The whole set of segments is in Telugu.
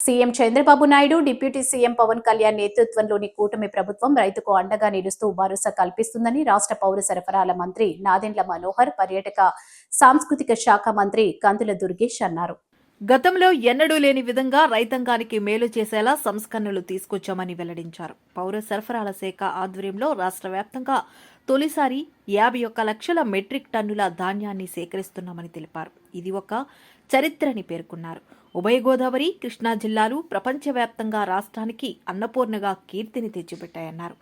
CM Chandrababu Naidu deputy CM Pawan Kalyan నేతృత్వంలోని కూటమి ప్రభుత్వం రైతుకు అండగా నిలుస్తూ భరోసా కల్పిస్తుందని రాష్ట్ర పౌర సరఫరాల మంత్రి నాదెండ్ల మనోహర్ పర్యాటక సాంస్కృతిక శాఖ మంత్రి కందుల దుర్గేష్ అన్నారు. గతంలో ఎన్నడూ లేని విధంగా రైతాంగానికి మేలు చేసేలా సంస్కరణలు తీసుకొచ్చామని వెల్లడించారు. పౌర సరఫరాల శాఖ ఆధ్వర్యంలో రాష్ట్ర వ్యాప్తంగా తొలిసారి యాభై ఒక్క లక్షల మెట్రిక్ టన్నుల ధాన్యాన్ని సేకరిస్తున్నామని తెలిపారు. ఇది ఒక చరిత్రని పేర్కొన్నారు. ఉభయ గోదావరి కృష్ణా జిల్లాలు ప్రపంచవ్యాప్తంగా రాష్ట్రానికి అన్నపూర్ణగా కీర్తిని తెచ్చిపెట్టాయన్నారు.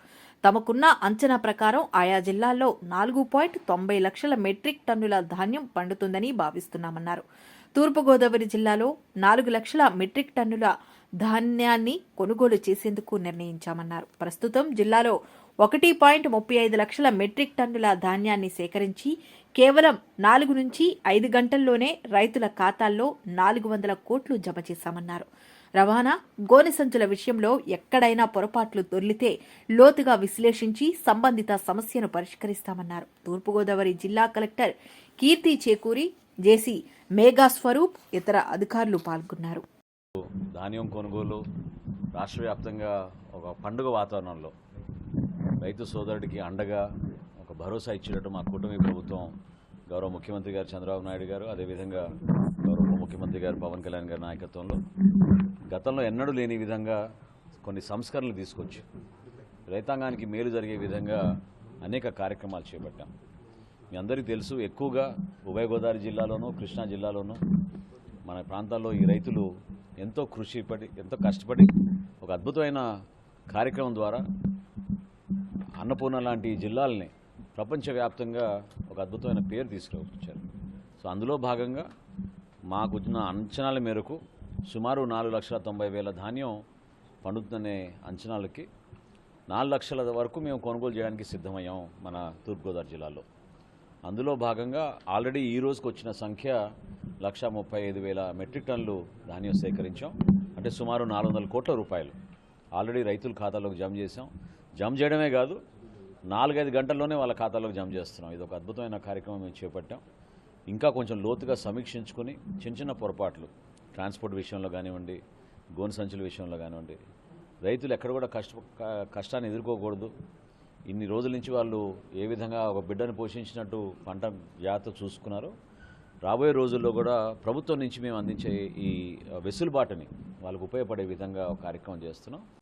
తమకున్న అంచనా ప్రకారం ఆయా జిల్లాల్లో నాలుగు పాయింట్ తొంభై లక్షల మెట్రిక్ టన్నుల ధాన్యం పండుతుందని భావిస్తున్నామన్నారు. తూర్పుగోదావరి జిల్లాలో నాలుగు లక్షల మెట్రిక్ టన్నుల ధాన్యాన్ని కొనుగోలు చేసేందుకు నిర్ణయించామన్నారు. ప్రస్తుతం జిల్లాలో ఒకటి పాయింట్ ముప్పై ఐదు లక్షల మెట్రిక్ టన్నుల ధాన్యాన్ని సేకరించి కేవలం నాలుగు నుంచి ఐదు గంటల్లోనే రైతుల ఖాతాల్లో నాలుగు వందల కోట్లు జమ చేశామన్నారు. రవాణా గోనె సంచుల విషయంలో ఎక్కడైనా పొరపాట్లు దొర్లితే లోతుగా విశ్లేషించి సంబంధిత సమస్యను పరిష్కరిస్తామన్నారు. తూర్పుగోదావరి జిల్లా కలెక్టర్ కీర్తి చేకూరి జేసీ మేఘా స్వరూప్ ఇతర అధికారులు పాల్గొన్నారు. ధాన్యం కొనుగోలు రాష్ట్ర వ్యాప్తంగా ఒక పండుగ వాతావరణంలో రైతు సోదరుడికి అండగా ఒక భరోసా ఇచ్చినట్టు మా కూటమి ప్రభుత్వం గౌరవ ముఖ్యమంత్రి గారు చంద్రబాబు నాయుడు గారు అదేవిధంగా గౌరవ ముఖ్యమంత్రి గారు పవన్ కళ్యాణ్ గారి నాయకత్వంలో గతంలో ఎన్నడూ లేని విధంగా కొన్ని సంస్కరణలు తీసుకొచ్చి రైతాంగానికి మేలు జరిగే విధంగా అనేక కార్యక్రమాలు చేపట్టాం. మీ అందరికీ తెలుసు ఎక్కువగా ఉభయ గోదావరి జిల్లాలోనూ కృష్ణా జిల్లాలోనూ మన ప్రాంతాల్లో ఈ రైతులు ఎంతో కృషి పడి ఎంతో కష్టపడి ఒక అద్భుతమైన కార్యక్రమం ద్వారా అన్నపూర్ణ లాంటి జిల్లాలని ప్రపంచవ్యాప్తంగా ఒక అద్భుతమైన పేరు తీసుకువచ్చారు సో అందులో భాగంగా మాకున్న అంచనాల మేరకు సుమారు నాలుగు లక్షల తొంభై వేల ధాన్యం పండుతుందనే అంచనాలకి నాలుగు లక్షల వరకు మేము కొనుగోలు చేయడానికి సిద్ధమయ్యాం మన తూర్పుగోదావరి జిల్లాలో. అందులో భాగంగా ఆల్రెడీ ఈ రోజుకి వచ్చిన సంఖ్య లక్ష ముప్పై ఐదు వేల మెట్రిక్ టన్నులు ధాన్యం సేకరించాం. అంటే సుమారు నాలుగు వందల కోట్ల రూపాయలు ఆల్రెడీ రైతుల ఖాతాలోకి జమ చేసాం జమ చేయడమే కాదు నాలుగైదు గంటల్లోనే వాళ్ళ ఖాతాలోకి జమ చేస్తున్నాం. ఇది ఒక అద్భుతమైన కార్యక్రమం మేము చేపట్టాం. ఇంకా కొంచెం లోతుగా సమీక్షించుకొని చిన్న చిన్న పొరపాట్లు ట్రాన్స్పోర్ట్ విషయంలో కానివ్వండి గోను సంచుల విషయంలో కానివ్వండి రైతులు ఎక్కడ కూడా కష్ట కష్టాన్ని ఎదుర్కోకూడదు. ఇన్ని రోజుల నుంచి వాళ్ళు ఏ విధంగా ఒక బిడ్డను పోషించినట్టు పంట జాగ్రత్త చూసుకున్నారో రాబోయే రోజుల్లో కూడా ప్రభుత్వం నుంచి మేము అందించే ఈ వెసులుబాటుని వాళ్ళకు ఉపయోగపడే విధంగా ఒక కార్యక్రమం చేస్తున్నాం.